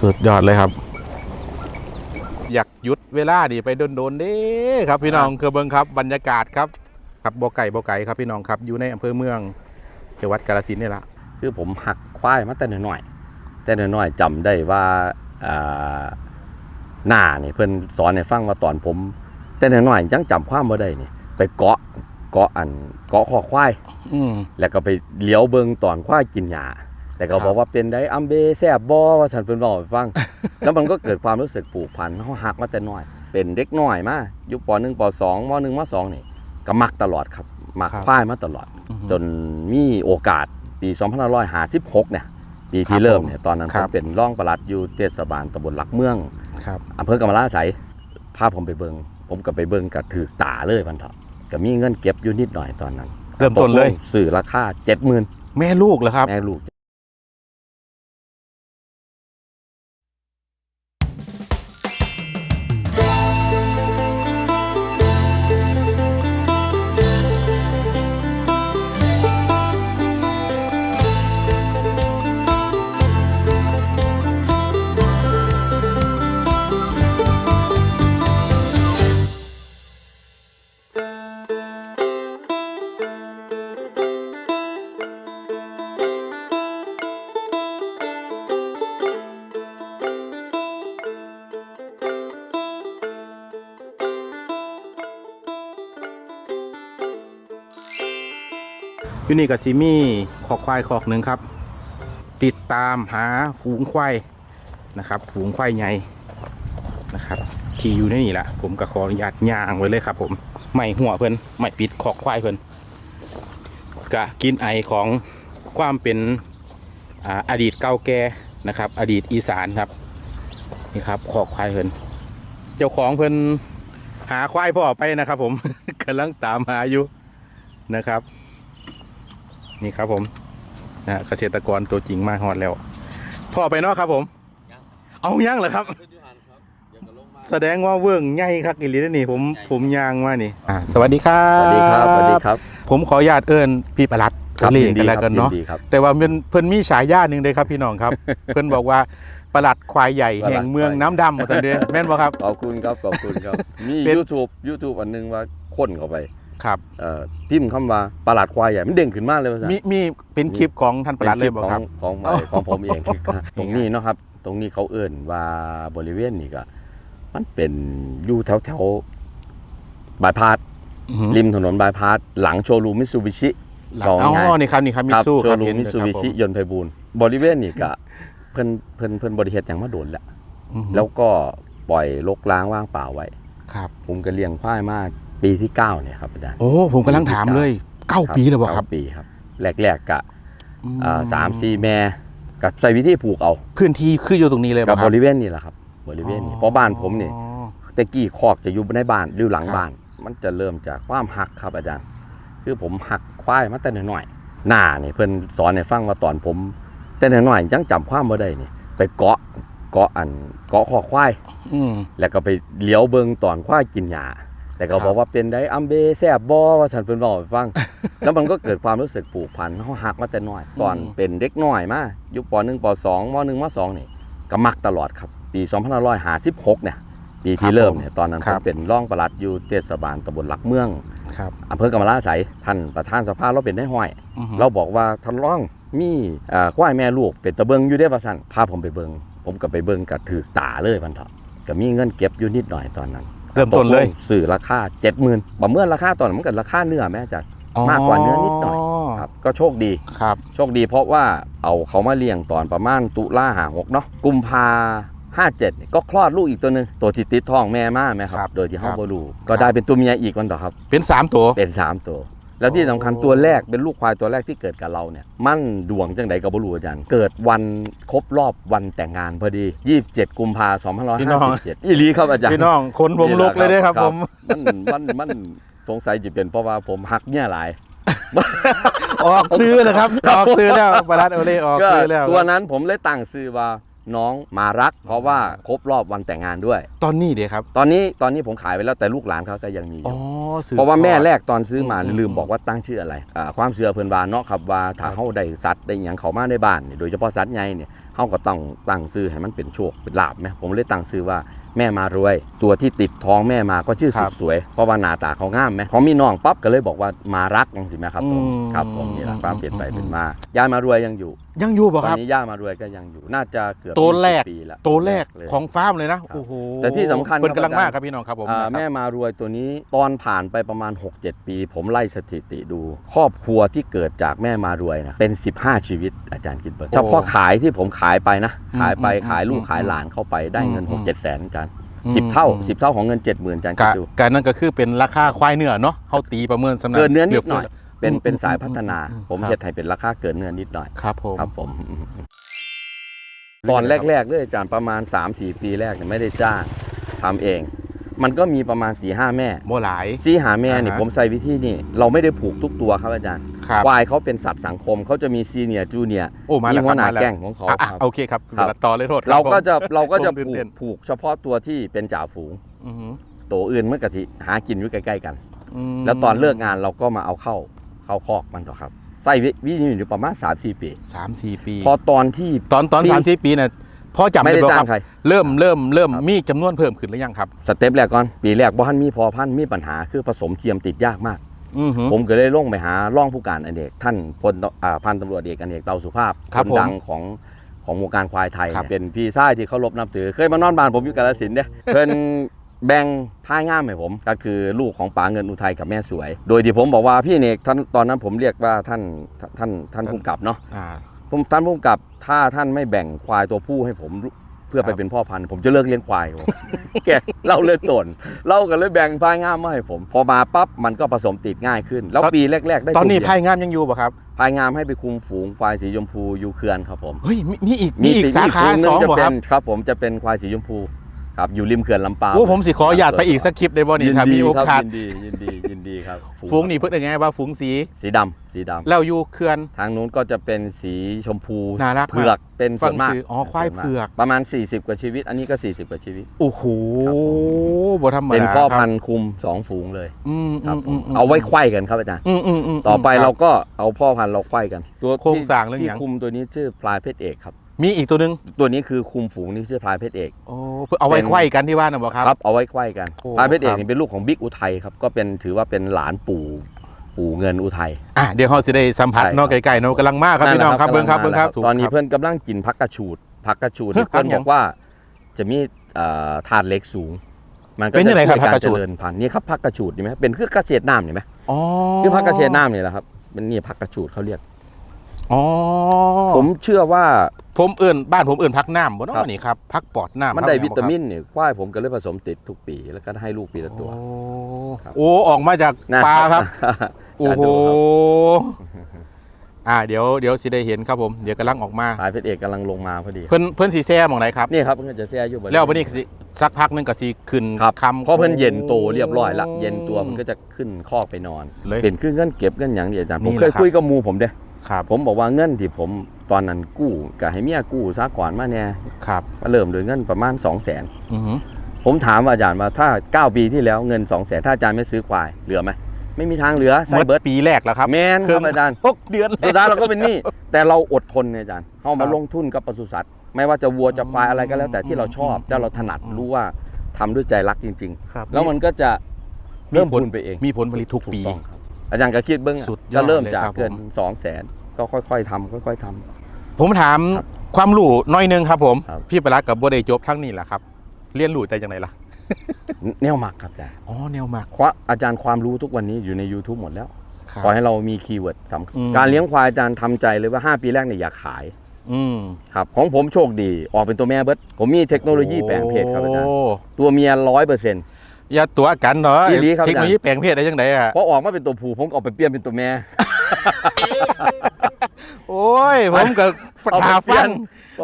สุดยอดเลยครับ อยากหยุดเวลาดีไปโดนๆเด้ครับพี่น้องคือเบิงครับบรรยากาศครับครับบ่ไก่บ่ไก่ครับพี่น้องครับอยู่ในอำเภอเมืองจังหวัดกาฬสินธุ์นี่ละคือผมหักควายมาแต่น้อยๆแต่น้อยๆจำได้ว่าอ่าหน้านี่เพิ่นสอนให้ฟังว่าตอนผม แต่น้อยๆยังจำความบ่ได้นี่ไปเกาะเกาะอันเกาะคอควาย อืมแล้วก็ไปเลี้ยวเบิงตอนควายกินหญ้า แล้วก็ครับบอกว่าเป็นได้อัมเบแซ่บบ่ว่าสันเพิ่นบอกให้ฟัง แล้วมันก็เกิดความรู้สึกผูกพันเฮาหักมาแต่น้อย เป็นเด็กน้อยมาอยู่ป .1 ป .2 ม .1 ม .2 นี่ก็มักตลอดครับ มักควายมาตลอด จนมีโอกาสปี2556เนี่ยปีครัที่บเริ่มผมเนี่ยตอนนั้นคผรัมบเป็นร่องปลัดอยู่เทศบาลตำบลหลักเมืองครับอำเภอกำมะลาไสยพาผมไปเบิงผมก็ไปเบิงกับถือตาเลยพันเถอะก็มีเงินเก็บอยู่นิดหน่อยตอนนั้น เริ่มต้นเลยกงสื่อราคา70,000แม่ลูกเหรอครับแม่ลูก นี่กับซิมี่คอกควายคอกหนึ่งครับ ติดตามหาฝูงควายนะครับ ฝูงควายใหญ่นะครับที่อยู่ในนี่แหละผมก็ขออนุญาตย่างไว้เลยครับ ผมไม่หัวเพิ่นไม่ปิดคอกควายเพิ่นกะกินไอของความเป็นออดีตเก่าแก่นะครับ อดีตอีสานครับนี่ครับคอกควายเพิ่นเจ้าของเพิ่นหาควายพ่อไปนะครับ ผมกำลังตามหาอยู่นะครับ นี่ครับผมนะฮะเกษตรกรตัวจริงมาฮอดแล้วพ่อไปเนาะครับผม เอายังเหรอครับ แสดงว่าเวิร์งใหญ่ครับอีหลีเด้อนี่ผมใหญ่ผมยางมานี่อ่าสวัสดีครับสวัสดีครับสวัสดีครับ ผมขออนุญาตเอิญพี่ประหลัดครับเรียยิกนกัดีนแล้วคกัรับนยินเนาะดีครับแต่ว่าเพิ่นเพิ่นมีฉายาหนึ่งเลยครับพี่น้องครับ เพิ่นบอกว่าประหลัดควายใหญ่ประหลัดแห่งเมืองน้ำดำหมดทันเดแม่นบ่ครับขอบคุณครับขอบคุณครับมีเป็น YouTube YouTube อันหนึงว่าคนเข้าไป ครับเอ่อพิมพ์คำว่าประหลาดควายใหญ่มันเด้งขึ้นมากเลยว่าซั่นมีมีเป็นคลิปของท่านประหลัดเลยบ่ครับป็นลิปของของของผมเองตรงนี้เนาะครับ ตรงนี้เขาเอิ่นว่าบริเวณนี้ก็ มันเป็นอยู่แถวแถวๆบายพาสริมถนนบายพาสหลังโชว์รูมมิตซูบิชิ หลังของอ๋อไงนี่ครับนี่ครับมิคตรับซูโชครับว์รูมเห็นมิตซูครับบิผชิมยนต์ไพบูลย์บริเวณนี้ก็เพิ่นเพิ่นเพิ่นบริเฮ็ดอย่างมาโดนแล้วอือฮึแล้วก็ปล่อยรกล้างว่างเปล่าไว้ ครับผมก็เลี้ยงควายมา ปีที่เก้าเนี่ยครับอาจารย์ โอ้ผมกำลังถามเลยเก้าปีแล้วบ่ครับ เก้าปีครับแรกๆกะอ่าสามสี่แม่กับใส่วิธีผูกเอาพื้นที่คืออยู่ตรงนี้เลยกับ่บครับบริเวณนี้แหละครับบริเวณนี้เพราะบ้านผมนี่อ๋อแต่กี้คอกจะอยู่ในบ้านหรือหลังครับ บ้าน มันจะเริ่มจากความหักครับอาจารย์ คือผมหักควายมาแต่น้อยๆหน้านี่เพิ่นสอนให้ฟังว่าตอนผมแต่น้อยๆยังจำความบ่ได้นี่ไปเกาะเกาะอันเกาะคอควาย อืมแล้วก็ไปเลี้ยวเบิงตอนควายกินหญ้า แล้วก็ครับบอกว่าเป็นได้อัมเบแซ่บบ่ว่าสันเพิ่นบอกให้ฟัง แล้วมันก็เกิดความรู้สึกผูกพันเฮาหักมาแต่น้อย ตอนเป็นเด็กน้อยมาอยู่ป .1 ป .2 ม .1 ม .2 นี่ก็มักตลอดครับ ปี2556เนี่ยปีที่เริ่มเนี่ยตอนนั้นผมเป็นร่องปลัดอยู่เทศบาลตำบลหลักเมืองครับอำเภอกำมะลาไสยท่านประธานสภาเราเป็นได้ห้อยอือฮึเราบอกว่าท่านร่องมีเอ่อควายแม่ลูกเป็นตะเบิงอยู่ได้ว่าสั่นพาผมไปเบิงผมก็ไปเบิงกับถือตาเลยพันเถอะก็มีเงินเก็บอยู่นิดหน่อยตอนนั้น เริ่มต้นเลยกงสื่อราคา70,000ประเมินราคาตอนนั้นมันก็ราคาเนื้อแม่จัดมากกว่าเนื้อนิดหน่อยครับก็โชคดีครับ โชคดีเพราะว่าเอาเขามาเลี้ยงตอนประมาณตุลาหาหกเนาะกุมภาห้าเจ็ดก็คลอดลูกอีกตัวหนึ่งตัวที่ติดท้องแม่มาไหมคครัรับบโดยที่ห้องครับบรูก็ได้เป็นตัวเมียอีกวันต่อครับ เป็นสามตัวเป็นสามตัว แล้วที่สำคัญตัวแรกเป็นลูกควายตัวแรกที่เกิดกับเราเนี่ยมั่นดวงจังใดกับบรูอาจารย์ เกิดวันครบรอบวันแต่งงานพอดี 27 กุมภาพันธ์พี่น้อง2557อีหลีครับอาจารย์ พี่น้องคนผมลุกเลยเด้อครับผม มันมันมันสงสัยจะเป็นเพราะว่าผมหักเนี่ยหลาย ออกซื้อเลยครับ ออกซื้อแล้วบารัดโอเล่ออกก็ซื้อแล้ว ตัวนั้นผมเลยตั้งชื่อว่า น้องมารัก เพราะว่าครบรอบวันแต่งงานด้วย ตอนนี้เดี๋ยวครับ ตอนนี้ตอนนี้ผมขายไปแล้วแต่ลูกหลานเขาก็ยังมีออ๋อยู่สืบเพราะว่าแม่ทอดแรกตอนซื้อมาอืมลืมบอกว่าตั้งชื่ออะไรอ่าความเชื่อเพิ่นว่าเนาะครับว่าถ้าครับเฮาได้สัตว์ได้หยังเข้ามาในบ้านนี่โดยเฉพาะสัตว์ใหญ่เนี่ยเฮาก็ต้องตั้งซื้อให้มันเป็นโชคเป็นลาบไหมผมเลยตั้งซื้อว่าแม่มารวย ตัวที่ติดท้องแม่มาก็ชื่อครัสุบดสวย เพราะว่าหน้าตาเขางามไหมพอมีน้องปั๊บก็เลยบอกว่ามารักจังสิแม่ครับผมอืมครับผมนี่แหละความเปลี่ยนไปอืมเป็นมายายมารวยยังอยู่ ยังอยู่ตบ่อครับนนี้ย่ามารวยก็ยังอยู่น่าจะเกือบตัวแรก 20ปีแล้วตัวแรกเลยของฟาร์มเลยนะครับโอ้โหแต่ที่สำคัญเปิดกำลังครับมากครับพี่น้องครับผมอ่านะครับแม่มารวยตัวนี้ตอนผ่านไปประมาณ 6-7 ปี ผมไล่สถิติดู ครอบครัวที่เกิดจากแม่มารวยนะเป็น 15 ชีวิตอาจารย์คิดเบิร์เฉพาะขายที่ผมขายไปนะ ขายไปอืมขายลูกอืมขายหลานเข้าไปได้เงินอืม6 7 แสนอาจารย์อืมสิบเท่าอืมสิบเท่าของเงิน 70,000อาจารย์คิกะดดู การนั่นก็คือเป็นราคาควายเนื้อเนาะเขาตีประเมินสำนัเกินเนื้อนิดหน่อย เฟื้เป็นอืมเป็นสายพัฒนาอืมผมครับเฮ็ดให้เป็นราคาเกินเนื้อนิดหน่อยครับผมครับผมตอนแรกๆเลยอาจารย์ประมาณ 3-4 ปีแรกเนี่ยไม่ได้จ้างทำเอง มันก็มีประมาณ4ีหแม่โมหลายซีหาแม่นี่อ่าฮะผมใส่วิธีนี่ เราไม่ได้ผูกทุกตัวครับอาจารย์ครับควายเขาเป็นสัตว์สังคมเขาจะมีซีเนียจูเนียโอ้มามีแล้วหัควรับหน้ามาแล้วแก๊งของเขาอะอะครับโอเคครับครับต่อเลยโทษคบเราก็ผมจะเราก็จะผมตื่นผูเต้กนผูกเฉพาะตัวที่เป็นจ่าฝูงอือหือตัวอื่นเมื่อกะทิหากินอยู่ใกล้ๆกันอืมแล้วตอนเลิกงานเราก็มาเอาเข้า เข้าคอกมันต่อครับใส่วิวิธีนี้อยู่ประมาณ3 4ปีสามสี่ปี พอตอนที่ ตอนตอนปี สามสี่ปีเนี่ยพ่อจำไม่ได้ได้บ่จ้าครังบใคร เริ่มเริ่มเริ่มครับมีจำนวนเพิ่มขึ้นหรือยังครับ สเต็ปแรกก่อนปีแรกบ่ทันมีพอพันธุ์มีปัญหาคือผสมเทียมติดยากมาก อือหือ ผมก็เลยลงไปหาร่องผู้การอเนกท่านพลอ่าพันตำรวจเอกอเนกเตาสุภาพครับนผมดังของของวงการควายไทยครับเป็นพี่ชายที่เคารพนับถือ เคยมานอนบ้านผมอยู่กาฬสินธุ์เนี่ยเพิ่น แบ่งผ้าง่ามให้ผม ก็คือลูกของป๋าเงินอุทัยกับแม่สวย โดยที่ผมบอกว่าพี่อเนกท่านตอนนั้นผมเรียกว่าท่านท่านท่านผู้กำกับเนาะอ่า ผมท่านผู้กำกับถ้าท่านไม่แบ่งควายตัวผู้ให้ผมเพื่อไปครับ เป็นพ่อพันธุ์ผมจะเลิกเลี้ยงควายครับแกเราเลยตนเราก็เลยแบ่งพายง่ามมาให้ผม พอมาปั๊บมันก็ผสมติดง่ายขึ้น แล้วปีแรกๆได้ตอนนี้ตัวเดียว ไพ่งามยังอยู่ป่ะครับ พายงามให้ไปคุมฝูงควายสีชมพูยูเคือนครับผมเฮ้ยมีมีอีกมีอีกติดสาขาฝูหนึ่สองจะบ่เป็ครับนครับผมจะเป็นควายสีชมพู ครับอยู่ริมเขื่อนลำปาวโอ้ผมสิขออนุญาตไปอีกสักคลิปได้บ่นี่ยินครับดีมีโอครับกาสยินดียินดียินดีครับฝูงนี่เพิ่นยังไงว่าฝูงสีสีดำสีดำแล้วอยู่เขื่อนทางนู้นก็จะเป็นสีชมพูน่ารักมากเผือกเป็นส่วนมากฟังชื่ออ๋อควายเผือกประมาณ 40 กว่าชีวิต อันนี้ก็ 40 กว่าชีวิตโอ้โหครับผมบ่ธรรมดาเป็นพ่อครับพันธุ์คุมสองฝูงเลยอืมครับอืมมเอาไว้ไขว้กันครับอาจารย์อืมอืมอืมต่อไปคบเราก็เอาพ่อพันธุ์เราไขว้กัน ตัวโครงที่สร้างเรื่องที่หยังคุมตัวนี้ชื่อพลายเพชรเอกครับ มีอีกตัวหนึงตัวนี้คือคุมฝูงนี่ชื่อพลายเพชรเอกโอ้เพื่อเอาไว้เป็นไขว้กันที่ว่านะบ่ครับครับเอาไว้ไขว้กันโอ้พลายเพชรเอกครับ นี่เป็นลูกของบิ๊กอุทัยครับก็เป็นถือว่าเป็นหลานปู่ปู่เงินอุทัย อะเดี๋ยวเฮาสิได้สัมผัสใช่ครับเนาะไกลๆเนาะกำลังมาครับพี่น้องครับเบิ่งครับเบิ่งครับนั่นแหละตอนนี้ถูกครับ เพื่อนกำลังกินพักกระชูดพักกระชูดเฮ้ยเพื่อนพักหยับงอกว่าจะมีเอ่อธาตุเหล็กสูง มันก็เป็นจะยังไงครับช่วยผักกากรระเจฉูด ริญพันธุ์นี่ครับพักกระชูดนี่ไหมเป็นคือเกษตรน้ำนี่ไหมอ๋อคือพักเกษตรน้ำนี่แหละครับเป็นนี่พักกระชูดเขาเรียก อ๋อผมเชื่อว่า ผมเอื่นบ้านผมเอื่นพักน้ำบ่ครัเนาะบนี่ครับพักปอดน้ำมันครับได้แวิตามินเนี่ยควายผมก็เลยผสมติดทุกปี แล้วก็ให้ลูกปีละตัว โอ้ครับโอ้ออกมาจากนะปลาครับโอ้จะโหดูครับอ่าเดี๋ยวเดี๋ยวสิได้เห็นครับผมเดี๋ยวกำลังออกมาพลายเพชรเอกกำลังลงมาพอดี เพิ่นเพิ่นสีแซ่หมองไหนครับนี่ครับเพื่อนจะแซ่อยู่บริเณแล้ววันนี้สิสักพักหนึงก็สิขึ้นครับคำเพราะเพื่อนเย็นโตเรียบร้อยละเย็นตัวมันก็จะขึ้นคอกไปนอนเลยเป็นคือเงินเก็บเงินอย่างเดียวอาจารย์นี่ผมแหเคละยครับคุยกับหมูผมเด้ ครับผมบอกว่าเงินที่ผมตอนนั้นกู้กับให้เมียกู้ซะก่อนมาเนี่ยครับมาเริ่มด้วยเงินประมาณ2 0 0 0 0นอือหือผมถามอาจารย์ว่าถ้า 9 ปีที่แล้วเงิน2 0 0 0 0นถ้าอาจารย์ไม่ซื้อควายเหลือไหมไม่มีทางเหลือไซเมื่อเบิร์ดปีแรกแล้วครับแมนครับอาจารย์หกเดือนสุดท้ายเราก็เป็นหนี้แต่เราอดทนเนี่ยอาจารย์เข้าครัมาบลงทุนกับปศุสัตว์ไม่ว่าจะวัวจะควายอะไรก็แล้วแต่ที่เราชอบอืมแล้วเราถนัดอืมรู้ว่าทำด้วยใจรักจริงครับๆแล้วมันก็จะมีเริ่มผลทุนไปเองมีผลผลิตทุกถูกปีต้ องครับอาจารย์ก็คิดเบื้องสุดยอดก็เริ่มเลยจากครับเกินผม สองแสนก็ค่อยๆทำค่อยๆทำ ผมถามครับความรู้หน้อยหนึงครับผม ครับ พี่ประหลัดกับบ่ได้จบทั้งนี้แหละครับ เรียนรู้ได้ยังไงล่ะ แนวหมักครับอาจารย์อ๋อแนวมากเพราะอาจารย์ความรู้ทุกวันนี้อยู่ใน YouTube หมดแล้ว ครับ ขอให้เรามีคีย์เวิร์ดสำคัญอืม การเลี้ยงควายอาจารย์ทำใจเลยว่า 5 ปีแรกเนี่ยอยากขายอืมครับของผมโชคดีออกเป็นตัวแม่เบิดผมมีเทคโนโลยีแปลงเพศครับอาจารย์โตัวเมียร้อยเปอร์เซ็นต์ อย่าตัวกันเนาะอีหลีครับ เทคโนโลยีแปลงเพศได้ยังไงอะพอออกมาเป็นตัวผู้ผมก็เอาไปเปลี่ยนเป็นตัวแม่ โอ้ย ผมก็เอาไปถาเปลี่ฟัยงน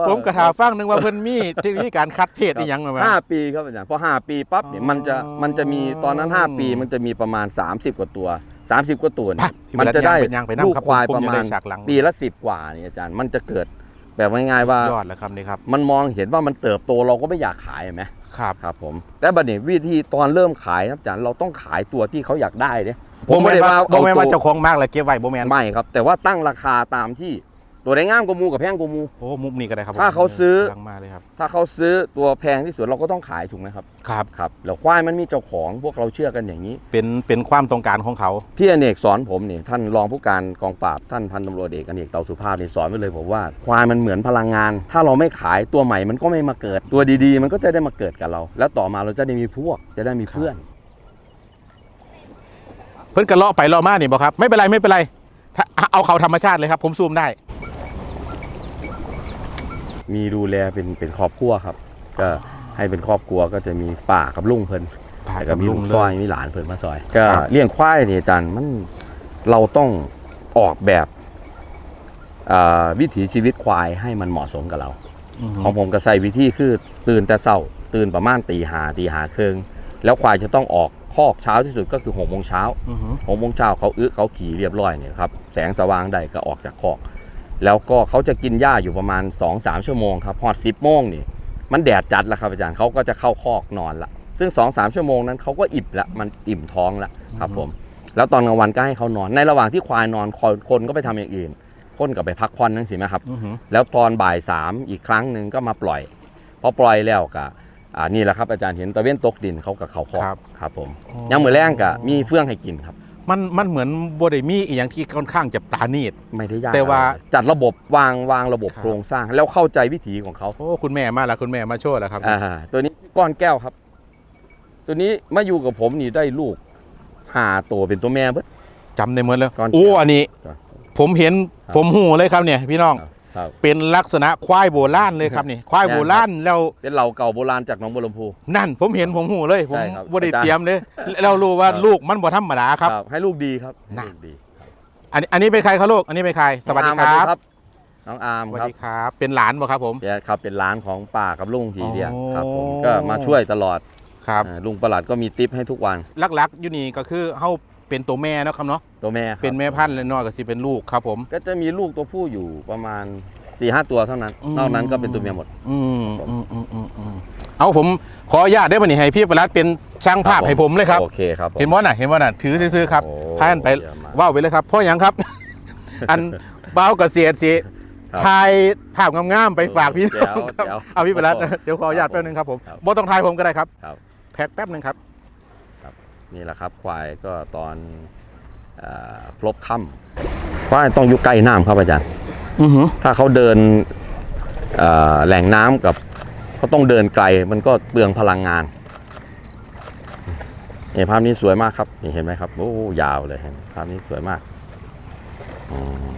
ผมก็ถาฟังนึงว่าเพิ่นมีเทคโนโลยีการคัดเพศนี่ยังมาห้าปีครับอาจารย์พอห้าปีปั๊บเนี่ยอ๋อมันจะมันจะมีตอนนั้น5ปีมันจะมีประมาณ 30 กว่าตัว 30 กว่าตัวไปเนี่ยพี่มันจะได้เป็นยังไปนั่งลูกครับควายผมประจะมาได้ณฉากหลัง ปีละสิบกว่าเนี่ยอาจารย์มันจะเกิดแบบง่ายๆว่า ยอดแล้วครับนี่ครับ มันมองเห็นว่ามันเติบโตเราก็ไม่อยากขายเห็นไหม ครับครับผม แต่บัดนี้วิธีตอนเริ่มขายครับอาจารย์เราต้องขายตัวที่เขาอยากได้เนี่ยผมไม่ได้ว่าบ่แม่นว่าเอเจ้าของมากเลยเก็บไว้บ่แม่นไม่ครับ แต่ว่าตั้งราคาตามที่ ตัวไหนงามกว่าหมูกับแพงกว่าหมู โอ้มุกนี้ก็ได้ครับผมถ้าเขาซื้อลังมาเลยครับถ้าเขาซื้อตัวแพงที่สุดเราก็ต้องขายถูกไหมครับครับ ครับแล้วควายมันมีเจ้าของพวกเราเชื่อกันอย่างนี้ เป็นเป็นความต้องการของเขา พี่อเนกสอนผมนี่ท่านรองผู้การกองปราบท่านพันตำรวจเอกอเนกเตาสุภาพนี่สอนไว้เลยบอกว่าควายมันเหมือนพลังงาน ถ้าเราไม่ขายตัวใหม่มันก็ไม่มาเกิดตัวดีๆ มันก็จะได้มาเกิดกับเรา แล้วต่อมาเราจะได้มีพวกจะได้มีเพื่อน เพิ่นกระเลาะไปเลาะมานี่บ่ครับ ไม่เป็นไรไม่เป็นไรถ้าเอาเขาธรรมชาติเลยครับ ผมซูมได้ มีดูแลเป็นเป็นครอบครัวครับ ก็ให้เป็นครอบครัวก็จะมีป่ากับลุงเพิ่นผ่าแล้วกัก็บมีลุลุงงเลซอยยมีหลานเพิ่นมาซอย ก็ครับเลี้ยงควายนี่อาจารย์มันเราต้องออกแบบอ่าวิถีชีวิตควายให้มันเหมาะสมกับเราอือฮึของผมก็ใส่วิธีคือตื่นแต่เช้าตื่นประมาณตีหาตีหาครึ่งแล้วควายจะต้องออกคอกเช้าที่สุดก็คือหกโมงเช้าอือฮึหกโมงเช้าเขาอึเขาขี่เรียบร้อยเนี่ยครับแสงสว่างได้ก็ออกจากคอก แล้วก็เขาจะกินหญ้าอยู่ประมาณ 2-3 ชั่วโมงครับพอดสิบโมงนี่มันแดดจัดแล้วครับอาจารย์เขาก็จะเข้าคอกนอนละซึ่ง 2-3 ชั่วโมงนั้นเขาก็อิ่มละมันอิ่มท้องละครับผม แล้วตอนกลางวันก็ให้เขานอนในระหว่างที่ควายนอนคนคนก็ไปทำอย่างอื่นคนก็ไปพักผ่อนนั่นสิไหมครับอือฮึแล้วตอนบ่ายสามอีกครั้งหนึ่งก็มาปล่อยพอปล่อยแล้วก็อ่านี่แหละครับอาจารย์เห็นตะเว้นตกดินเขากับเขาคอกครับครับผมยังมือแรงก็มีเฟื่องให้กินครับ มันมันเหมือนบไดมีอีกอย่างที่ค่อนข้างจะปราณีต ไม่ได้ยากแต่ว่า อะไรจัดระบบวางวางระบบครับโครงสร้าง แล้วเข้าใจวิถีของเขาโอ้คุณแม่มาแล้วคุณแม่มาโชว์แล้วครับ อ่าตัวนี้ก้อนแก้วครับ ตัวนี้มาอยู่กับผมนี่ได้ลูกหาตัวเป็นตัวแม่เบิด จำได้เหมือนเลยก่อนโอ้อันนี้ครับผมเห็นครับผมหูเลยครับเนี่ย พี่น้อง ครับ เป็นลักษณะควายโบราณเลยครับนี่ควายโบราณแล้วเป็นเหล่าเก่าโบราณจากหนองบัวลำพู นั่นผมเห็นผมหูเลยผมใช่ครับบ่ได้อาจารย์ เตรียมเลยเรารู้ว่าครับลูกมันบ่ธรรมดาครับ ให้ลูกดีครับให้น่ะ ลูกดีอันนี้อันนี้เป็นใครครับลูกอันนี้เป็นใครสวัสดีน้องคอารับน้องอาร์มสวัสครับดีครับเป็นหลานบ่ครับผม แกครับเป็นร้านของป่ากับลุงทีเดียงอ๋อ ครับผมก็มาช่วยตลอดครับอ่าลุงประหลัดก็มีติปให้ทุกวันลักๆอยู่นี่ก็คือเฮา เป็นตัวแม่เนาะครับเนาะตัวแม่ครับเป็นแม่พันธุ์และน้อยก็สิเป็นลูกครับผม ก็จะมีลูกตัวผู้อยู่ประมาณ4ี่ห้าตัวเท่านั้น อืม นอกนั้นก็เป็นตัวเมียหมด อืมอืมอืมอืมอืมเอาผมขออนุญาตได้ป่ะนี่ให้พี่ประหลัดเป็นช่างภาพให้ผมเลยครับ โอเคครับผม เห็นว่าน่ะเห็นว่าน่ะถือซื้อๆครับโอ้พากันไปเยี่ยมมาก ว่าวไปเลยครับเพราะหยังครับ อันเบ้าวกเกษียณสิครับ ถ่ายภาพงามๆไปฝากพี่น้องแจ๋วครับแจ๋วเอาพี่ประหลัดครับผมเดี๋ยวขออนุญาตแป๊บนึงครับผมครับ บ่ต้องถ่ายผมก็ได้ครับ ครับ แพ็คแป๊บนึงครับ นี่แหละครับควายก็ตอนเอ่อพลบค่ำควายต้องอยู่ใกล้น้ำครับอาจารย์อือหือถ้าเขาเดินเอ่อแหล่งน้ำกับเขาต้องเดินไกลมันก็เปลืองพลังงานนี่ภาพนี้สวยมากครับนี่เห็นไหมครับโอ้ยาวเลยเห็นภาพนี้สวยมากอืม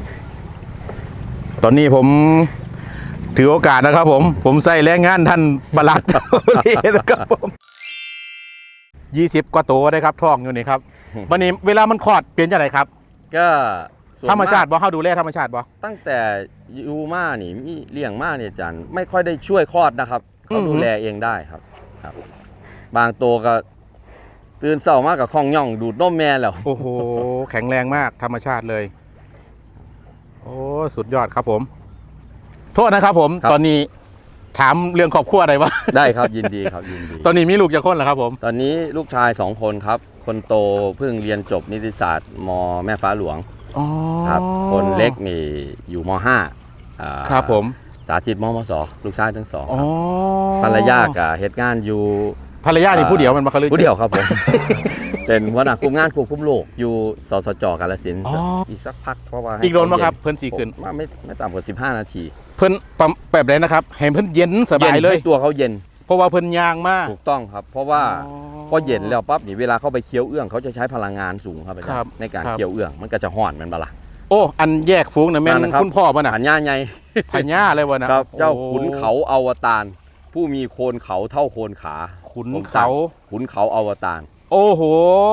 ตอนนี้ผมถือโอกาสนะครับผม ผมใส่แรงงานท่านประหลัดนะครับผม ยี่สิบกว่าตัวได้ครับท้องอยู่นี่ครับ วันนี้เวลามันคลอดเปลี่ยนจะไหนครับก็ส่วนธรรมชาติกบ่เข้าดูแลธรรมชาติบ่ ตั้งแต่ยูมานี่มีเลี้ยงมาเนี่ยอาจันไม่ค่อยได้ช่วยคลอดนะครับเขาอือหือดูแลเองได้ครับครับ บางตัวก็ตื่นเช้ามากกับคลองย่องดูดนมแม่แล้วโอ้โห แข็งแรงมากธรรมชาติเลย โอ้ สุดยอดครับผม โทษนะครับผมครับตอนนี้ ถามเรื่องครอบครัวอะไรวะได้ครับยินดีครับยินดีตอนนี้มีลูกจะคนเหรอครับผม ตอนนี้ลูกชายสองคนครับ คนโตเพิ่งเรียนจบนิติศาสตร์มแม่ฟ้าหลวงอ๋อครับ คนเล็กนี่อยู่มห้าอ่าครับผมสาธิตมมสลูกชายทั้งสองอ๋อครับภรรยากับเหตุงานอยู่ภรรยานี่ผู้เดียวมันมาเขาเลยผู้เดียวครับผม เป็นหัวหน้ากลุ่มงานควบคุมโรคอยู่สสจกาลสินธุ์อ๋อ อีกสักพักเพราะว่าให้อีกโดนเขาปะครับเย็เพิ่นสีขึ้นผมว่าไม่ไม่ต่ำกว่า 15 นาทีเพิ่นปั๊มแบบไหนนะครับให้เพิ่นเย็นสบายเลยนให้ตัวเขาเย็นเพราะว่าเพิ่นยางมาก ถูกต้องครับ เพราะว่าพอเย็นแล้วปั๊บนี่เวลาเข้าไปเคี้ยวเอื้องเขาจะใช้พลังงานสูงครับอาจารครับย์ในการครับ เคี้ยวเอื้องมันก็จะห่อนแมันบละ โอ้อันแยกฟูงนะแม่นั่นนนะครับ คุณพ่อป่ะน่ะหันย่าไงพญาเลยวะนะครับ เจ้าโอ้ ขุนเขาอวตารผู้มีโคนเขาเท่าโคนขาขุนผมเขา ขุนเขาอวตาร โอ้โห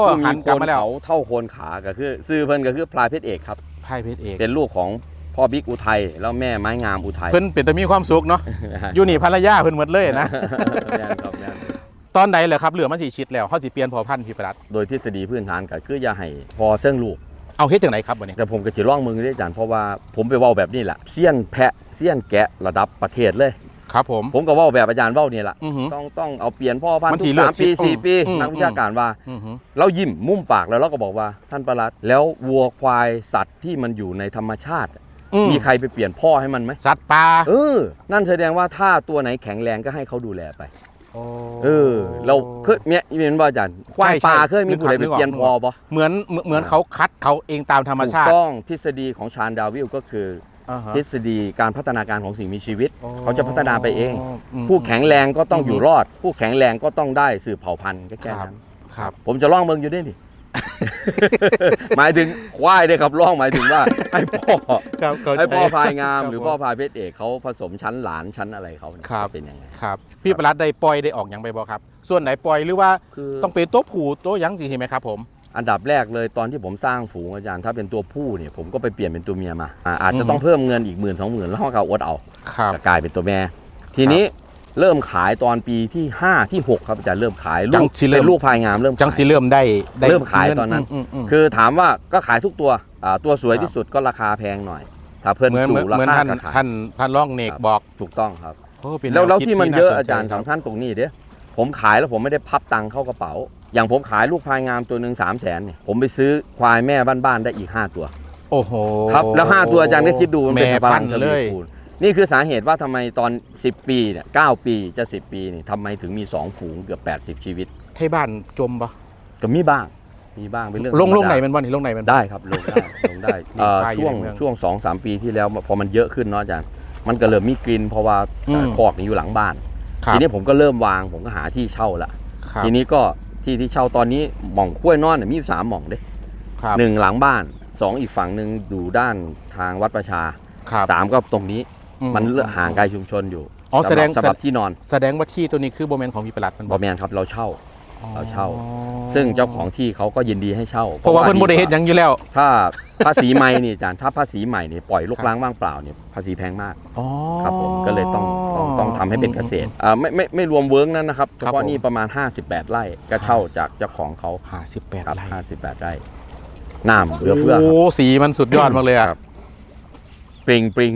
ผู้มีหันโคกลับนมาแล้วเขาเท่าโคนขาก็คือซื้อเพิ่นก็คือพลายเพชรเอกครับไพ่เพชรเอกเป็นลูกของพ่อบิ๊กอุทัยแล้วแม่ไม้งามอุทัยเพิ่นเป็นแต่มีความสุขเนาะอยู่นี่ภรรยาเพิ่นหมดเลยนะแม่นครับแม่นตอนใดเหรอครับเหลือมันสิชิดแล้วเขาสิเปลี่ยนพอพันธุ์พี่ประหลัดโดยทฤษฎีพื้นฐานก็คืออย่าให้พอเสื่องลูกเอาเฮ็ดจังไหนครับวันนี้แต่ผมก็จะร่องมือได้อาจารย์เพราะว่าผมไปเว้าแบบนี้แหละเซียนแพะเซียนแกะระดับประเทศเลย ครับผม ผมก็เว้าแบบอาจารย์เว้านี่แหละอือหือ ต้องต้องเอาเปลี่ยนพ่อพันมันธุ์ทุถีกเลือสาดมปีสิบสี่ปีอืมนักวิชาการว่า อือหือ เรายิ้มมุมปากแล้วเราก็บอกว่าท่านประหลัดแล้ววัวควายสัตว์ที่มันอยู่ในธรรมชาติ อืมมีใครไปเปลี่ยนพ่อให้มันไหมสัตว์ป่าเออ นั่นแสดงว่าถ้าตัวไหนแข็งแรงก็ให้เขาดูแลไป เออ เราเคยเมียเมียนบ่อาจารย์ควายใช่ปลาใช่เคยมีผู้ใดไปนึกออกเปลี่ยนนึกพอออกบ่เหมือนเหมือนเหมือนเขาคัดเขาเองตามธรรมชาถูติกต้องทฤษฎีของชาญดาวิลก็คือ อ่าฮะ ทฤษฎีการพัฒนาการของสิ่งมีชีวิตเขาจะพัฒนาไปเองอืมผู้แข็งแรงก็ต้องอืมอยู่รอด ผู้แข็งแรงก็ต้องได้สืบเผ่าพันธุ์ก็แค่ครับ นั้นครับ ผมจะล่องเมืองอยู่ด้วยนี่ หมายถึงควายเลยครับล่องหมายถึงว่าให้พ่อครับเข้าใจ ให้พ่อพายงามครับหรือผมพ่อพายเพชรเอกเขาผสมชั้นหลานชั้นอะไรเขาเนี่ยครับ เป็นยังไงครับ พี่ประหลัดได้ปล่อยได้ออกอย่างไปบ่ครับ ส่วนไหนปล่อยหรือว่าคือต้องเป็นตัวผู้ตัวหยังสิเห็นไหมครับผม อันดับแรกเลยตอนที่ผมสร้างฝูงอาจารย์ถ้าเป็นตัวผู้เนี่ยผมก็ไปเปลี่ยนเป็นตัวเมียมาอ่าอาจจะอืมต้องเพิ่มเงินอีกหมื่นสองหมื่นแล้วเขาก็อดเอาครับก็กลายเป็นตัวแม่ ทีนี้เริ่มขายตอนปีที่ 5 ที่ 6 ครับอาจารย์เริ่มขายจัลูงกสิเริ่ม เป็นลูกพายงามเริ่มจังขายสีเริ่มได้ได้เริ่มขายงิตอนนั้นมม คือถามว่าก็ขายทุกตัวอ่าตัวสวยครับที่สุดก็ราคาแพงหน่อย ถ้าเพื่อนเหมือนสูเหมือนงราเหมือนคาท่านก็ขายท่านท่านร่องเนกครับบอกถูกต้องครับ โอ้เป็นแล้วแล้วคิดที่มันเยอะาสอาจารย์ใจคบสำคัญตรงนี้เด้ผมขายแล้วผมไม่ได้พับตังค์เข้ากระเป๋า อย่างผมขายลูกพายงามตัวหนึ่งสามแสนเนี่ยผมไปซื้อควายแม่บ้านๆได้อีก 5 ตัว โอ้โหครับแล้ว 5 ตัวอาจารย์ก็คิดดูมันเป็นแม่พพัลันงธุ์ทเลวียคูณนี่คือสาเหตุว่าทำไมตอน 10 ปีเนี่ย9ปีจะ 10 ปีนี่ทำไมถึงมี 2 ฝูงเกือบ 80 ชีวิต ให้บ้านจมปะก็มีบ้างมีบ้างเป็นเรื่องลงธรรมลงดาไหนมันบ่นี่ลงไหนมันได้ครับลงได้ลงได้นี่เอ่อป้ายอยู่ช่วงในเมืองช่วงสองสามปีที่แล้วพอมันเยอะขึ้นเนาะอาจารย์มันก็เริ่มมีกลิ่นเพราะว่าอืมคอกนี่อยู่หลังบ้านครับทีนี้ผมก็เริ่มวางผมก็หาที่เช่าละครับทีนี้ก็ ที่ที่เช่าตอนนี้หม่องคุ้วยนอนเนี่ยมีอยู่สามหม่องเด้ครับหนึ่งหลังบ้านสองอีกฝั่งหนึ่งอยู่ด้านทางวัดประชาครับสามก็ตรงนี้อื มันเลือกห่างไกลชุมชนอยู่อ๋อแสดง สำหรับที่นอนแสดงว่าที่ตัวนี้คือโบแมนของพี่ประหลัดมันบอแมนครับเราเช่าอ๋อ เราเช่า ซึ่งเจ้าของที่เขาก็ยินดีให้เช่าเพราะว่าเพิ่นบ่ได้เฮ็ดหยังอยู่แล้ว ถ้าภาษีใหม่นี่อาจารย์ถ้าภาษีใหม่นี่ปล่อยลูกล้างว่างเปล่าเนี่ยภาษีแพงมากอ๋อครับผมก็เลยต้องต้องต้องทำให้เป็นเกษตรอ่าไม่ไม่ไม่รวมเวิร์กนั้นนะครับเฉครับพาะผมนี่ประมาณ 58 ไร่ก็เช่าจากเจ้าของเขาห้าสิบแปดครับไร่58ไร่น้ำเหลือเฟือคโอ้รับ สีมันสุดยอดมากเลยอะครับ ปริงปริง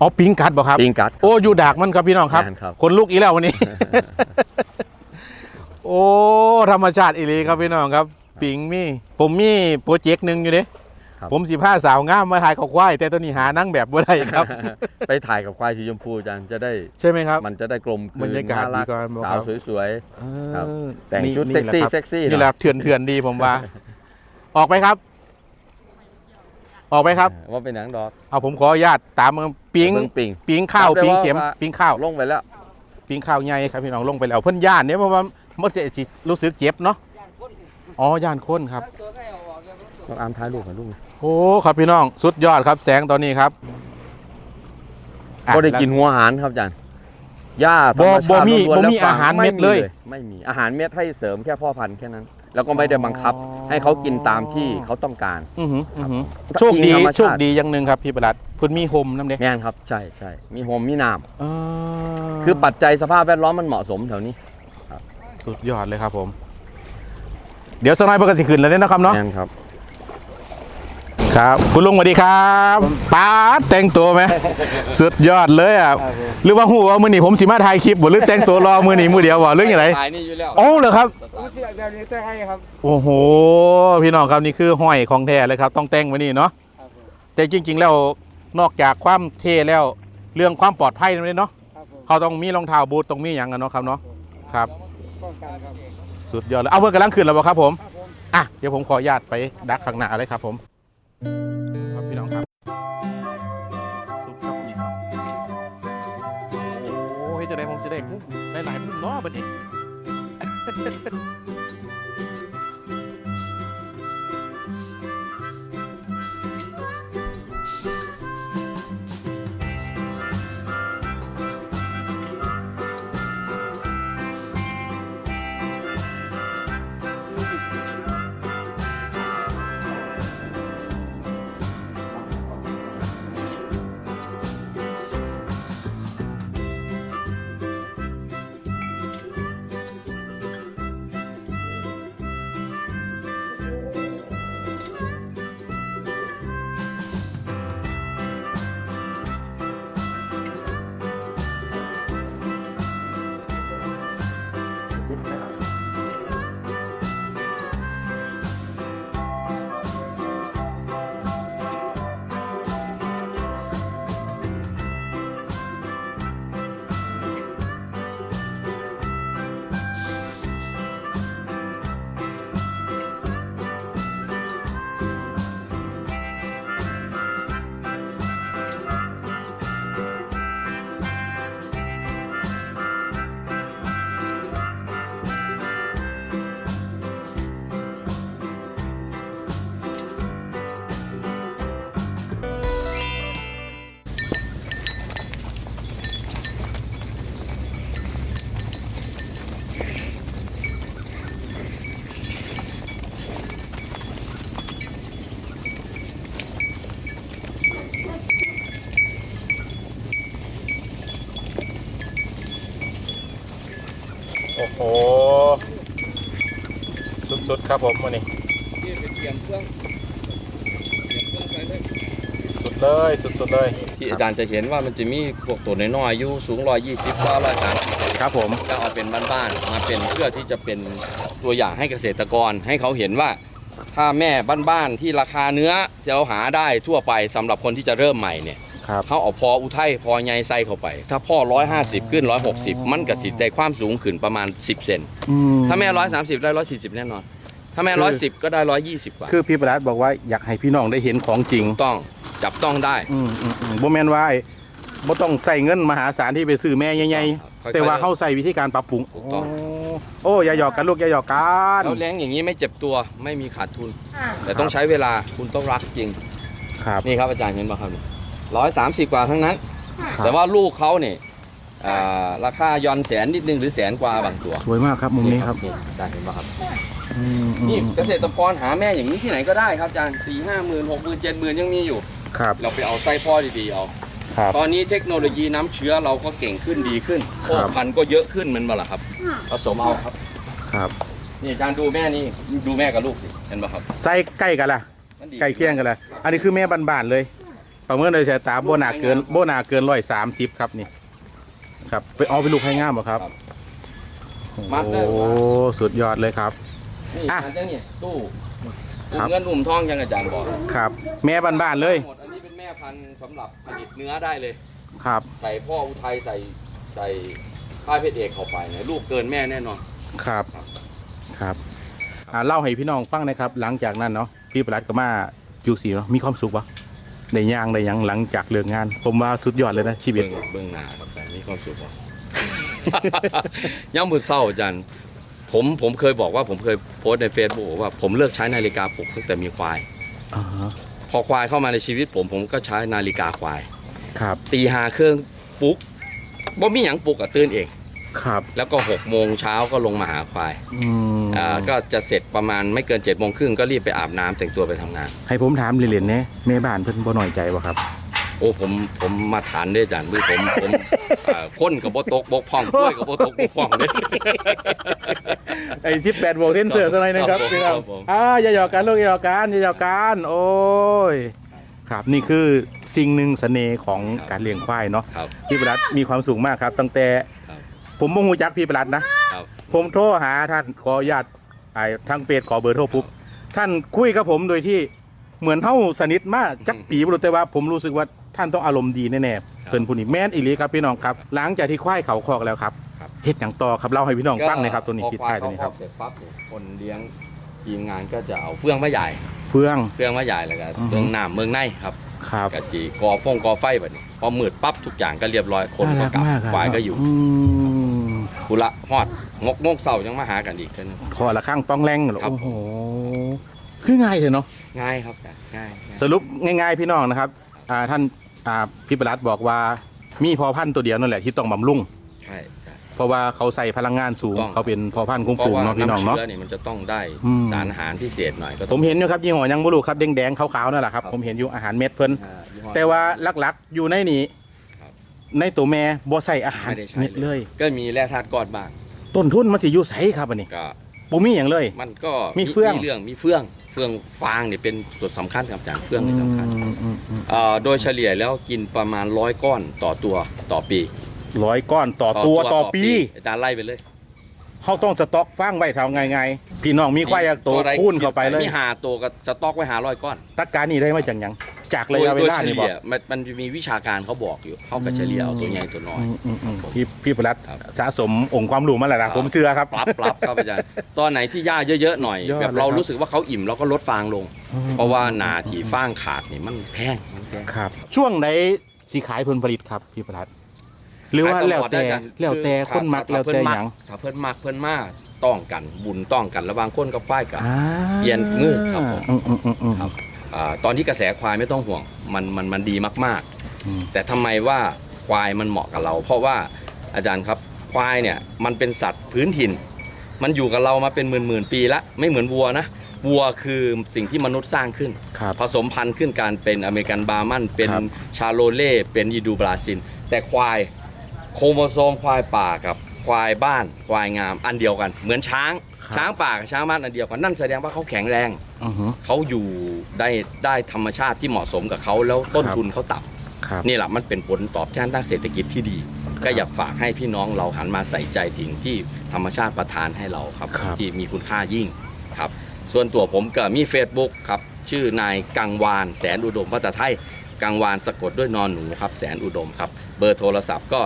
อ๋อปิงกัดบ่ครับปริงกัด โอ้อยู่ดากมันครับพี่น้องครับแม่นครับ คนลุกอีกแล้ววันนี้โอ้ ธรรมชาติอีหลีครับพี่น้องครับ ปิงมีผมมีโปรเจกต์หนึ่งอยู่เด้ครับ ผมสิผ้าสาวงามมาถ่ายขอควายแต่ตัวนี้หานั่งแบบบ่ได้ครับ ไปถ่ายกับควายสีชมพูอาจารย์จะได้ ใช่ไหมครับ มันจะได้กลมกลืนบรรยากาศน่รัดีกว่าบอกสาควรับสวย ครับเออๆแต่งนี่ชุดนี่เซ็กซี่แหละครับเซ็กซี่นี่แหละเถื่อนเถื่อนๆดีผมว่า ออกไปครับ ออกไปครับ ว่าเป็นหนังดอกเอาผมขออนุญาตตามมาปิงเบิ่ปิง ปิงข้าวครับปิงเรียกว่าเข็มว่า ปิงข้าวลงไปแล้วปิงข้าวใหญ่ครับพี่น้องลงไปแล้วเพิ่นย่านเนี่ยเพราะว่า มันจะสิรู้สึกเจ็บเนาะอ๋อย่านคนครับต้องอามท้ายลูกหน่อยลูกโอ้ครับพี่น้องสุดยอดครับ แสงตอนนี้ครับอะก็ได้กินหัวอาหารครับอาจารย์หญ้าธรรมชาติบ่บ่มีล้วนๆบ่มีและฟงอาหารเม็ดเลย ไม่มีอาหารเม็ดให้เสริมแค่พ่อพันธุ์แค่นั้น แล้วก็ไม่ได้บังคับ ให้เขากินตามที่เขาต้องการ อือหืออื้อหือครับ โชคดีธรรมชาติโชคดีอย่างหนึ่งครับพี่ประหลัดเพิ่นมีโฮมน้ำเด็กแม่นครับ ใช่ใช่มีโฮมมีน้ำคือปัจจัยสภาพแวดล้อมมันเหมาะสมแถวนี้ สุดยอดเลยครับผม เดี๋ยวสักหน่อยเพิ่นก็สิขึ้นแล้วเนี่ยนะครับเนาะ แม่นครับ ครับคุณลุงสวัสดีครับป้าดแต่งตัวไหม สุดยอดเลยอะหรือว่าหูว่ามือนี้ผมสิมาถ่ายคลิปบ่หรือแต่งตัวรอมือนี้มือเดียวบ่หรือยังไงถ่ายนี่อยู่แล้วโอ้เหรอครับเสื้อแบบนี้แต่ให้ครับ โอ้โห พี่น้องครับนี่คือห้อยของแท้เลยครับ ต้องแต่งไว้นี่เนาะครับผม แต่จริง ๆ แล้วนอกจากความเท่แล้ว เรื่องความปลอดภัยนั่นเองเนาะครับผมเขาต้องมีรองเท้าบูทต้องมีอย่างกันเนาะครับเนาะครับ ป้องกันครับสุดยอดเลยเอาเพื่อนกำลังขึ้นแล้วบ่ครับผมครับผมอะ เดี๋ยวผมขออนุญาตไปดักข้างหน้าเลยครับผม ครับผมวันนี้ที่ไปเตรียมเครื่องเตรียมเครื่องใส่เลยสุดเลยสุดๆเลย ที่อาจารย์จะเห็นว่ามันจะมีพวกตัวน้อยๆอายุสูง120กว่า130ครับผมก็เอาเป็นบ้านๆมาเป็นเพื่อที่จะเป็นตัวอย่างให้เกษตรกรให้เขาเห็นว่า ถ้าแม่บ้านๆที่ราคาเนื้อที่เราหาได้ทั่วไปสำหรับคนที่จะเริ่มใหม่เนี่ยครับเขาเอาพออุทัยพอใหญ่ใส่เข้าไป ถ้าพ่อ 150 ขึ้น 160 มันก็สิได้ความสูงขึ้นประมาณ 10 เซนถ้าแม่ 130 ได้ 140 แน่นอน ถ้าแม่110ก็ได้120กว่าคือพี่ประหลัดบอกว่าอยากให้พี่น้องได้เห็นของจริง ต้องจับต้องได้อืมอืมอืมบ่แม่นว่าไอ้บ่ต้องใส่เงินมหาศาลที่ไปซื้อแม่ใหญ่ค่อยๆๆแต่ว่าเฮาใส่วิธีการปรับปรุงถูกต้อง โอ้อย่าหยอกกันลูกอย่าหยอกกันแล้วเลี้ยงอย่างนี้ไม่เจ็บตัวไม่มีขาดทุน แต่ต้องใช้เวลาคุณต้องรักจริง ครับ นี่ครับอาจารย์เห็นป่ะครับร้อยสามสิบกว่าทั้งนั้นครับแต่ว่าลูกเขาเนี่ยอ่าราคายอนแสนนิดนึงหรือแสนกว่าบางตัว สวยมากครับมุมนี้ครับนี่อาจารย์เห็นป่ะครับ อืมอืมนี่เกษตรกรหาแม่อย่างนี้ที่ไหนก็ได้ครับอาจารย์สี่ห้าหมื่นหกหมื่นเจ็ดหมื่นยังมีอยู่ ครับเราไปเอาไส้พ่อดีๆเอา ครับ ตอนนี้เทคโนโลยีน้ำเชื้อเราก็เก่งขึ้นดีขึ้นคพ่รัอบพันธุ์ก็เยอะขึ้นเหมันบ่ล่ะครับ ผสมเอาครับ ครับนี่อาจารย์ดูแม่นี่ดูแม่กับลูกสิ เห็นป่ะครับใส่ใกล้กันล่ะมันดี ใกล้เคียงกันล่ะอันนี้คือแม่บ้านๆเลยประเมินโดยสายตาโบนาเกินโบนาเกินร้อยสามสิบครับนี่ ครับไปเอาไปลูกให้งามเหรอครับมัดโอ้เลยสุดยอดเลยครับ นี่อะอาจารย์เนี่ยตู้ครัอุ่บมเงินอุ่มทองยังอาจารย์บอกครับ แม่บ้านๆเลยหมดอันนี้เป็นแม่พันธุ์สำหรับผลิตเนื้อได้เลย ครับ ใส่พ่ออุทัยใส่ใส่ค่ายเพชรเอกเข้าไปเนี่ยลูกเกินแม่แน่นอน ครับครับอ่าเล่าให้พี่น้องฟังหนะครับ หลังจากนั้นเนาะพี่ประหลัดก็มาจูสีเนาะมีความสุขปะในย่างในยังหลังจากเลิกงาน ผมว่าสุดยอดเลยนะชีวิต เบื้องเบื้องหน้าครับแต่มีความสุขว่ะ ย่ามมือเศร้าอาจารย์ ผมผมเคยบอกว่าผมเคยโพสต์ใน Facebook ว่าผมเลิกใช้นาฬิกาปลุกตั้งแต่มีควาย อ่าฮะพอควายเข้ามาในชีวิตผมผมก็ใช้นาฬิกาควาย ครับตีหาเครื่องปลุกบ่มีหยังปลุกอะตื่นเอง ครับแล้วก็หกโมงเช้าก็ลงมาหาควายอืมอ่าก็จะเสร็จประมาณไม่เกิน7จ็ดโมงครึ่งก็รีบไปอาบน้ำแต่งตัวไปทำงาน ให้ผมถามเรียนๆเนี่ยแม่บ้านเพิ่นบ่หน่อยใจวะครับ โอ้ผมผมมาฐานเด้ออาจารย์มือผมผมอ่าคนกับโบตกบกพร่องกล้วยกับโบตกบกพร่องเด้อไอ้สิบแปดบวกเส้นเสือตัวไหนนะครับครับผมพี่ครับครับผม อ่าอย่าหยอกกันลูกอย่าหยอกกันอย่าหยอกกันโอ้ยครับนี่คือสิ่งหนึ่งเสน่ห์ของการเลี้ยงควายเนาะครับพี่ประหลัดมีความสุขมากครับตั้งแต่ครับผมบ่ฮู้จักพี่ประหลัดนะ ครับผมโทรหาท่านขออนุญาตไอ้ทางเฟซขอเบอร์โทรปุ๊บท่านคุยกับผมโดยที่เหมือนเท่าสนิทมากจักปีบ่รู้แต่ว่าผมรู้สึกว่า ท่านต้องอารมณ์ดีแน่ๆเพิ่นผู้นี้แม่นอีหลีครับพี่น้องครับหลังจากที่ควายเขาคอกแล้วครับครับ เฮ็ดหยังต่อครับเล่าให้พี่น้องฟังหน่อยครับตัวนี้พอปิดควาท้ายยตัวเขานี้คครรัอบบเสร็จปั๊บเนี่ยคนเลี้ยงทีมงานก็จะเอาเฟื่องมะใหญ่เฟือง เฟื่องมะใหญ่แล้วก็อือฮึ เมืองน้ำเมืองในครับครับกะจีกอฟงกอไฟแบบนี้พอมืดปั๊บทุกอย่างก็เรียบร้อยคนก็กลับน่ารัครับควายก็อยู่มกุละฮอดงกงกเศร้ายังมาหากันอีกเท่านั้นขอละข้างต้องแรงเหรอครับ โอ้โหคือง่ายเลยเนาะ ง่ายครับง่ายง่ายสรุปง่ายๆพี่น้องนะครับอ่าท่าน อ่าพี่ประหลัดบอกว่ามีพอพันธุ์ตัวเดียวนั่นแหละที่ต้องบำรุง ใช่ใช่ เพราะว่าเขาใส่พลังงานสูงถูกต้อง เขาเป็นพอพันธุ์คุ้มเพราะฝูงว่าเนาะพี่น้องน้ำเนาะ เชื้อนี่มันจะต้องได้อืม สารอาหารพิเศษหน่อยก็ผต้อง มเห็นอยู่ครับยี่ห้อยังบ่รู้ครับแดงๆขาวๆนั่นแหละครับครับ ผมเห็นอยู่อาหารเม็ดเพิ่น อ่ายี่ห้อ แต่ว่าหลักๆอยู่ในนี้ครับในตัวแม่บ่ใส่อาหารไม่ได้ใช้ เม็ดเลย ก็มีแร่ธาตุก้อนบ้างต้นทุนมันสิอยู่ไสครับอันนี้ก็บ่มีหยังเลย มันก็มีเฟื่องมีเรื่องมีเฟื่อง เฟื่องฟางเนี่ยเป็นส่วนสำคัญครับอาจารย์เฟื่องเป็นสำคัญอืมอืมอืมเอ่อโดยเฉลี่ยแล้วกินประมาณร้อยก้อนต่อตัวต่อปีร้อยก้อนต่อตัวต่อปีอาจารย์ไล่ไปเลยเขาต้องสต็อกฟางไว้เท่าไงไงพี่น้องมีควายอยากโตใดคูณเข้าไปเลย มีหาตัวก็จะตอกไว้หาร้อยก้อน ตักการนี่ได้มาจากหยัง จากระยะเวโดยลาเฉนี่บอลี่กยมันมันจะมีวิชาการเขาบอกอยู่เขาก็เฉลี่ยเอาตัวใหญ่ตัวน้อยอืมอืมอืมพี่พี่ประหลัดครับ สะสมองค์ความรู้มาแล้วครันะบผมเชื่อครับ ปรับปรับครับอาจารย์ตอนไหนที่หญ้าเยอะๆหน่อยยอดแบบเราเลยครับรู้สึกว่าเขาอิ่มเราก็ลดฟางลง เพราะว่าหนาถีฟางขาดนี่มันแพงมันแพง ครับ ช่วงไหนสีขายผลผลิตครับพี่ประหลัด หรือว่าขยแล้วลดแต่ได้อาจารย์แล้วแต่อคนมักถ้าแล้วแต่เพิ่นหยังถ้าเพิ่นมักเพิ่นมากต้องกันบุญต้องกันระหว่างคนกับควายกันอ่าเปลี่ยนมือครับผม อืมอืมอืมอืมครับ อ่าตอนที่กระแสควายไม่ต้องห่วงมันมันมันดีมากอืม ๆ แต่ทำไมว่าควายมันเหมาะกับเรา เพราะว่าอาจารย์ครับควายเนี่ยมันเป็นสัตว์พื้นถิ่น มันอยู่กับเรามาเป็นหมื่นหมื่นๆปีละไม่เหมือนวัวนะวัวคือสิ่งที่มนุษย์สร้างขึ้น ครับ ผสมพันธุ์ขึ้นการเป็นอเมริกันบาร์มันเป็นครับชาโลเล่เป็นอีดูบราซิน แต่ควายโครโมโซมควายป่ากับควายบ้านควายงามอันเดียวกัน เหมือนช้าง ครับช้างป่ากับช้างบ้านอันเดียวกันนั่นแสดงว่าเขาแข็งแรง อือหือเขาอยู่ได้ได้ธรรมชาติที่เหมาะสมกับเขาแล้วต้นครับ ทุนเขาต่ครับำนี่แหละมันเป็นผลตอบแทนทางเศรษฐกิจที่ดี ก็อยากฝากให้พี่น้องเราหันมาใส่ใจถึงที่ธรรมชาติประทานให้เราครับ ครับ ที่มีคุณค่ายิ่งครับ ส่วนตัวผมก็มี Facebook ครับ ชื่อนายกังวาน แสนอุดมภาษาไทยกังวานสะกดด้วยนอนหนูครับ แสนอุดมครับ เบอร์โทรศัพท์ก็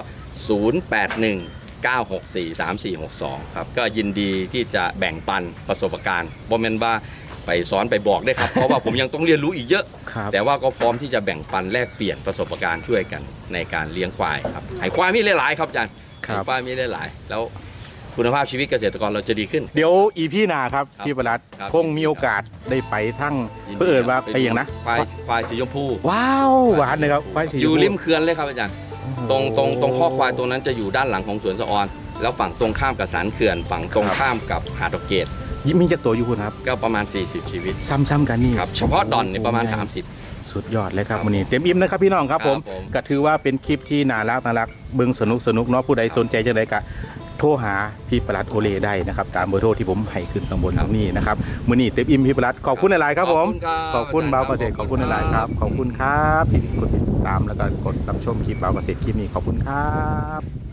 081 964 3462 ครับ ก็ยินดีที่จะแบ่งปันประสบการณ์บ่แม่นว่าไปสอนไปบอกได้ครับ เพราะว่าผมยังต้องเรียนรู้อีกเยอะ ครับแต่ว่าก็พร้อมที่จะแบ่งปันแลกเปลี่ยนประสบการณ์ช่วยกันในการเลี้ยงควายครับให้ควายมีหลายๆครับอาจารย์ครับ ให้ควายมีหลายๆแล้วคุณภาพชีวิตเกษตรกรเราจะดีขึ้น เดี๋ยวอีพี่นาครับครับพี่ประหลัดครับคงมีโอกาสได้ไปทั้งเพื่อเอิญว่าไปอย่างนะควายควายสีชมพูว้าวหวานเลยครับควายสีชมพูอยู่ริมเขื่อนเลยครับอาจารย์โอ้โห ตรงตรงตรงข้อควายตรงนั้นจะอยู่ด้านหลังของสวนสะออน แล้วฝั่งตรงข้ามกับสารเขื่อน ฝั่งตรงครับข้ามกับหาดดอกเกตมีจักตัวอยู่คุณครับ ก็ประมาณ 40 ชีวิต ซ้ำๆกันนี่ครับเฉพาะดอนเนี่ยประมาณโอ้โห30 สุดยอดเลยครับวันนี้เต็มอิ่มนะครับพี่น้องครับผมครับผมก็ถือว่าเป็นคลิปที่น่ารักน่ารักเบิ่งสนุกสนุกเนาะผู้ใดสนใจจังไดก็ โทรหาพี่ประหลัดโอเลได้นะครับตามเบอร์โทรที่ผมให้ขึ้นข้างบนตรงนี้นะครับมื้อนี้เต็มอิ่มพี่ประหลัดขอบคุณหลายๆครับผมขอบคุณเบาเกษตรขอบคุณหลายๆครับขอบคุณครับที่กดติดตามแล้วก็กดรับชมคลิปเบาเกษตรคลิปนี้ขอบคุณครับ